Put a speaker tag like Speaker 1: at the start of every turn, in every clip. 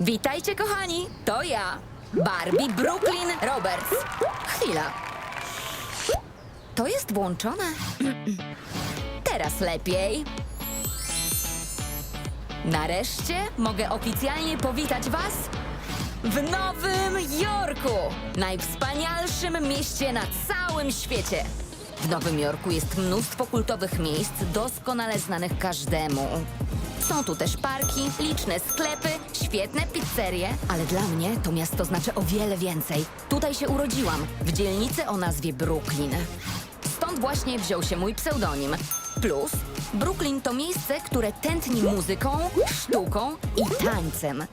Speaker 1: Witajcie, kochani! To ja, Barbie Brooklyn Roberts. Chwila. To jest włączone? Teraz lepiej. Nareszcie mogę oficjalnie powitać Was w Nowym Jorku, najwspanialszym mieście na całym świecie. W Nowym Jorku jest mnóstwo kultowych miejsc, doskonale znanych każdemu. Są tu też parki, liczne sklepy, świetne pizzerie, ale dla mnie to miasto znaczy o wiele więcej. Tutaj się urodziłam, w dzielnicy o nazwie Brooklyn. Stąd właśnie wziął się mój pseudonim. Plus, Brooklyn to miejsce, które tętni muzyką, sztuką i tańcem.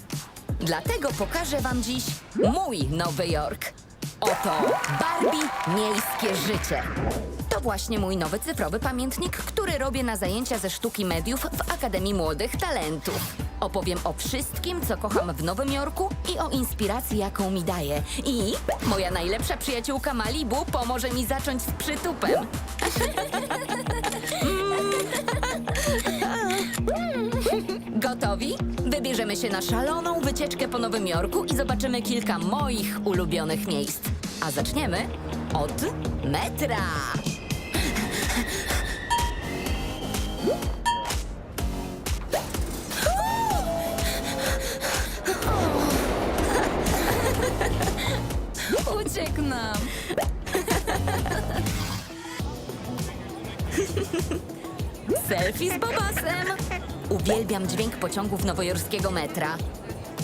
Speaker 1: Dlatego pokażę wam dziś mój Nowy Jork. Oto Barbie Miejskie Życie. To właśnie mój nowy cyfrowy pamiętnik, który robię na zajęcia ze sztuki mediów w Akademii Młodych Talentów. Opowiem o wszystkim, co kocham w Nowym Jorku i o inspiracji, jaką mi daje. I moja najlepsza przyjaciółka Malibu pomoże mi zacząć z przytupem. Gotowi? Wybierzemy się na szaloną wycieczkę po Nowym Jorku i zobaczymy kilka moich ulubionych miejsc. A zaczniemy od metra. Selfie z Bobasem. Uwielbiam dźwięk pociągów nowojorskiego metra.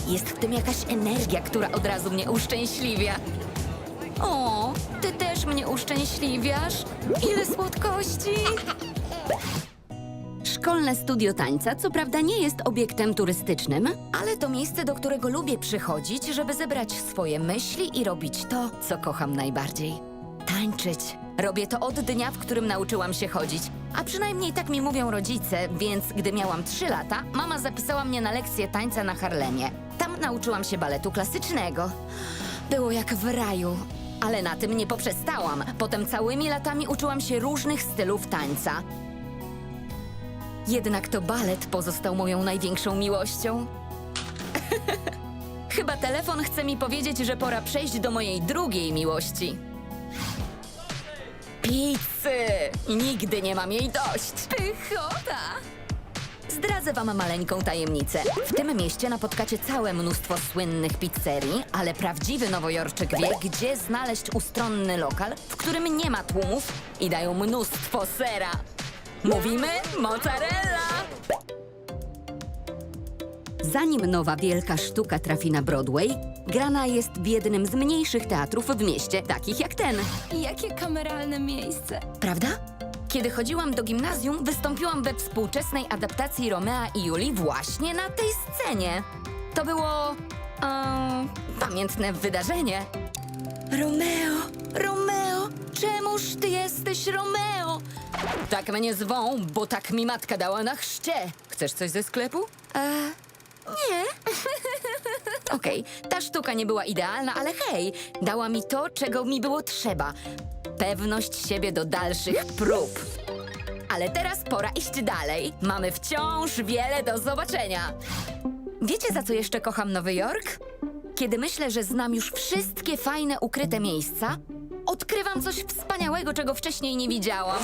Speaker 1: Jest w tym jakaś energia, która od razu mnie uszczęśliwia. O, ty też mnie uszczęśliwiasz? Ile słodkości! Szkolne studio tańca co prawda nie jest obiektem turystycznym, ale to miejsce, do którego lubię przychodzić, żeby zebrać swoje myśli i robić to, co kocham najbardziej. Tańczyć. Robię to od dnia, w którym nauczyłam się chodzić. A przynajmniej tak mi mówią rodzice, więc gdy miałam 3 lata, mama zapisała mnie na lekcję tańca na Harlemie. Tam nauczyłam się baletu klasycznego. Było jak w raju. Ale na tym nie poprzestałam. Potem całymi latami uczyłam się różnych stylów tańca. Jednak to balet pozostał moją największą miłością. Chyba telefon chce mi powiedzieć, że pora przejść do mojej drugiej miłości. Pizzy! Nigdy nie mam jej dość.
Speaker 2: Pychota.
Speaker 1: Zdradzę wam maleńką tajemnicę. W tym mieście napotkacie całe mnóstwo słynnych pizzerii, ale prawdziwy nowojorczyk wie, gdzie znaleźć ustronny lokal, w którym nie ma tłumów i dają mnóstwo sera. Mówimy mozzarella! Zanim nowa wielka sztuka trafi na Broadway, grana jest w jednym z mniejszych teatrów w mieście, takich jak ten.
Speaker 2: Jakie kameralne miejsce.
Speaker 1: Prawda? Kiedy chodziłam do gimnazjum, wystąpiłam we współczesnej adaptacji Romea i Julii właśnie na tej scenie. To było. pamiętne wydarzenie. Romeo, Romeo, czemuż ty jesteś Romeo? Tak mnie zwą, bo tak mi matka dała na chrzcie. Chcesz coś ze sklepu? E, nie. Okej, ta sztuka nie była idealna, ale hej, dała mi to, czego mi było trzeba. Pewność siebie do dalszych prób. Ale teraz pora iść dalej. Mamy wciąż wiele do zobaczenia. Wiecie, za co jeszcze kocham Nowy Jork? Kiedy myślę, że znam już wszystkie fajne, ukryte miejsca, odkrywam coś wspaniałego, czego wcześniej nie widziałam.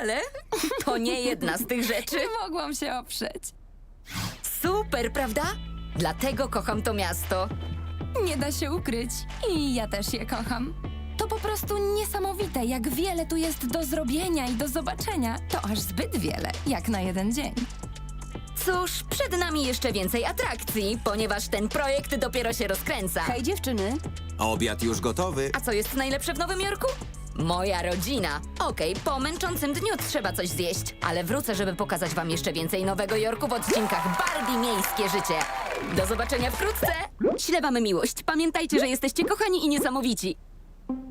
Speaker 1: Ale to nie jedna z tych rzeczy.
Speaker 2: Nie mogłam się oprzeć.
Speaker 1: Super, prawda? Dlatego kocham to miasto.
Speaker 2: Nie da się ukryć. I ja też je kocham. To po prostu niesamowite, jak wiele tu jest do zrobienia i do zobaczenia. To aż zbyt wiele, jak na jeden dzień.
Speaker 1: Cóż, przed nami jeszcze więcej atrakcji, ponieważ ten projekt dopiero się rozkręca.
Speaker 3: Hej dziewczyny,
Speaker 4: Obiad już gotowy.
Speaker 1: A co jest najlepsze w Nowym Jorku? Moja rodzina. Okej, po męczącym dniu trzeba coś zjeść, ale wrócę, żeby pokazać wam jeszcze więcej Nowego Jorku w odcinkach Barbie Miejskie Życie. Do zobaczenia wkrótce! Śle wam miłość. Pamiętajcie, że jesteście kochani i niesamowici.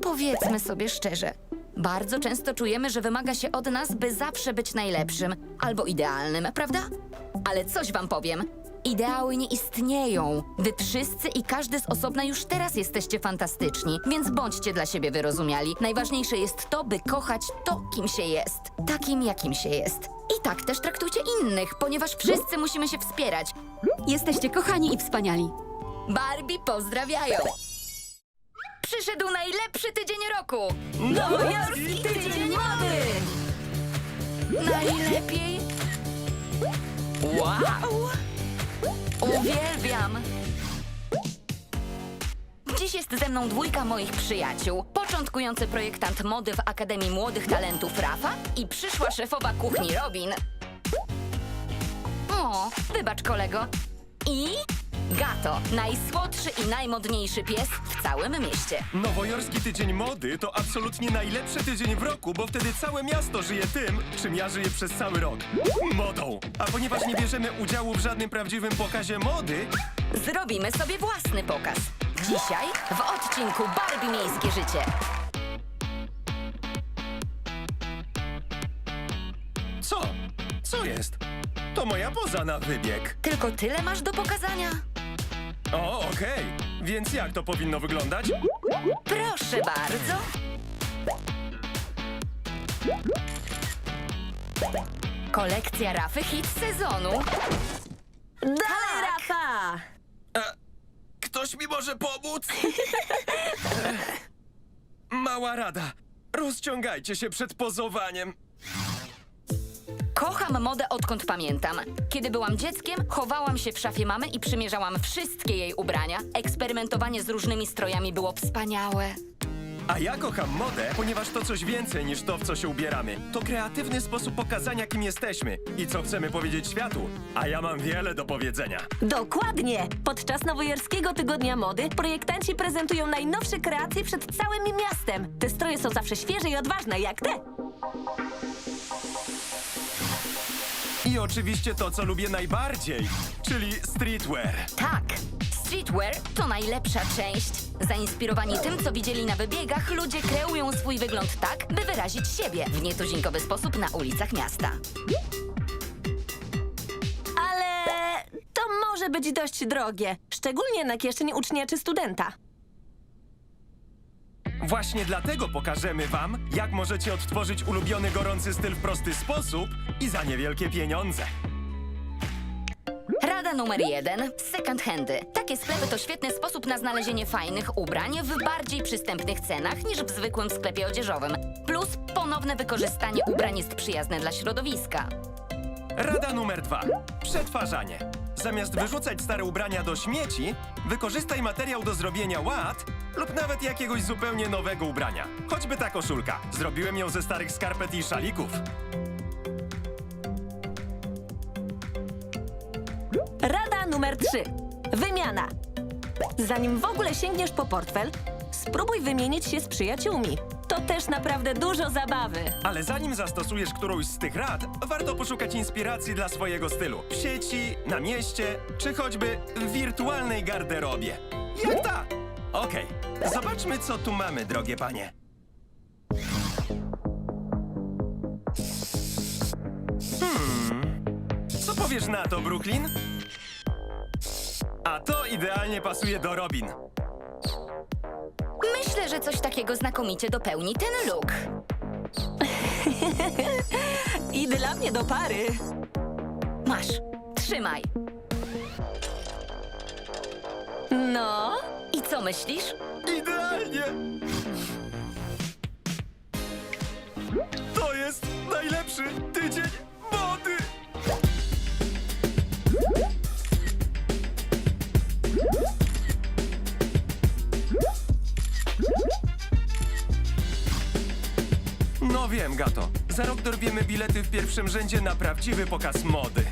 Speaker 1: Powiedzmy sobie szczerze. Bardzo często czujemy, że wymaga się od nas, by zawsze być najlepszym albo idealnym, prawda? Ale coś wam powiem. Ideały nie istnieją. Wy wszyscy i każdy z osobna już teraz jesteście fantastyczni, więc bądźcie dla siebie wyrozumiali. Najważniejsze jest to, by kochać to, kim się jest. Takim, jakim się jest. I tak też traktujcie innych, ponieważ wszyscy musimy się wspierać.
Speaker 3: Jesteście kochani i wspaniali.
Speaker 1: Barbie pozdrawiają! Przyszedł najlepszy tydzień roku!
Speaker 2: Nowojorski Tydzień Mody!
Speaker 1: Najlepiej? Wow! Uwielbiam! Dziś jest ze mną dwójka moich przyjaciół. Początkujący projektant mody w Akademii Młodych Talentów Rafa i przyszła szefowa kuchni Robin. O, wybacz kolego. I Gato, najsłodszy i najmodniejszy pies w całym mieście.
Speaker 5: Nowojorski Tydzień Mody to absolutnie najlepszy tydzień w roku, bo wtedy całe miasto żyje tym, czym ja żyję przez cały rok. Modą. A ponieważ nie bierzemy udziału w żadnym prawdziwym pokazie mody,
Speaker 1: Zrobimy sobie własny pokaz. Dzisiaj w odcinku Barbie Miejskie Życie.
Speaker 5: co? Co jest? To moja poza na wybieg.
Speaker 1: Tylko tyle masz do pokazania?
Speaker 5: O, okej. Więc jak to powinno wyglądać?
Speaker 1: Proszę bardzo. Kolekcja Rafy hit sezonu.
Speaker 3: Dalej, Rafa!
Speaker 5: Ktoś mi może pomóc? Mała rada. Rozciągajcie się przed pozowaniem.
Speaker 1: Kocham modę odkąd pamiętam. Kiedy byłam dzieckiem, chowałam się w szafie mamy i przymierzałam wszystkie jej ubrania. Eksperymentowanie z różnymi strojami było wspaniałe.
Speaker 5: A ja kocham modę, ponieważ to coś więcej niż to, w co się ubieramy. To kreatywny sposób pokazania, kim jesteśmy i co chcemy powiedzieć światu. A ja mam wiele do powiedzenia.
Speaker 3: Dokładnie! Podczas Nowojorskiego Tygodnia Mody projektanci prezentują najnowsze kreacje przed całym miastem. Te stroje są zawsze świeże i odważne, jak te.
Speaker 5: I oczywiście to, co lubię najbardziej, czyli streetwear.
Speaker 1: Tak, streetwear to najlepsza część. Zainspirowani tym, co widzieli na wybiegach, ludzie kreują swój wygląd tak, by wyrazić siebie w nietuzinkowy sposób na ulicach miasta.
Speaker 3: Ale to może być dość drogie, szczególnie na kieszeni ucznia czy studenta.
Speaker 5: Właśnie dlatego pokażemy wam, jak możecie odtworzyć ulubiony gorący styl w prosty sposób i za niewielkie pieniądze.
Speaker 1: Rada numer jeden: second handy. Takie sklepy to świetny sposób na znalezienie fajnych ubrań w bardziej przystępnych cenach niż w zwykłym sklepie odzieżowym. Plus ponowne wykorzystanie ubrań jest przyjazne dla środowiska.
Speaker 5: Rada numer dwa. Przetwarzanie. Zamiast wyrzucać stare ubrania do śmieci, wykorzystaj materiał do zrobienia ład lub nawet jakiegoś zupełnie nowego ubrania. Choćby ta koszulka. Zrobiłem ją ze starych skarpet i szalików.
Speaker 3: Rada numer 3. Wymiana. Zanim w ogóle sięgniesz po portfel, spróbuj wymienić się z przyjaciółmi. To też naprawdę dużo zabawy.
Speaker 5: Ale zanim zastosujesz którąś z tych rad, warto poszukać inspiracji dla swojego stylu. W sieci, na mieście, czy choćby w wirtualnej garderobie. Jak ta? Okej, zobaczmy co tu mamy, drogie panie. Hmm, co powiesz na to, Brooklyn? A to idealnie pasuje do Robin.
Speaker 1: Myślę, że coś takiego znakomicie dopełni ten look.
Speaker 3: I dla mnie do pary.
Speaker 1: Masz, trzymaj.
Speaker 3: No,
Speaker 1: I co myślisz?
Speaker 5: Idealnie! To jest najlepszy tydzień mody! No wiem, Gato. Za rok dorwiemy bilety w pierwszym rzędzie na prawdziwy pokaz mody.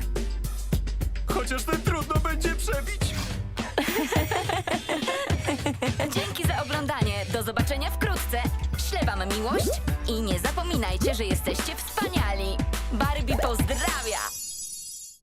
Speaker 5: Chociaż ten trudno będzie przebić.
Speaker 1: Dzięki za oglądanie. Do zobaczenia wkrótce. Ślę wam miłość i nie zapominajcie, że jesteście wspaniali. Barbie pozdrawia!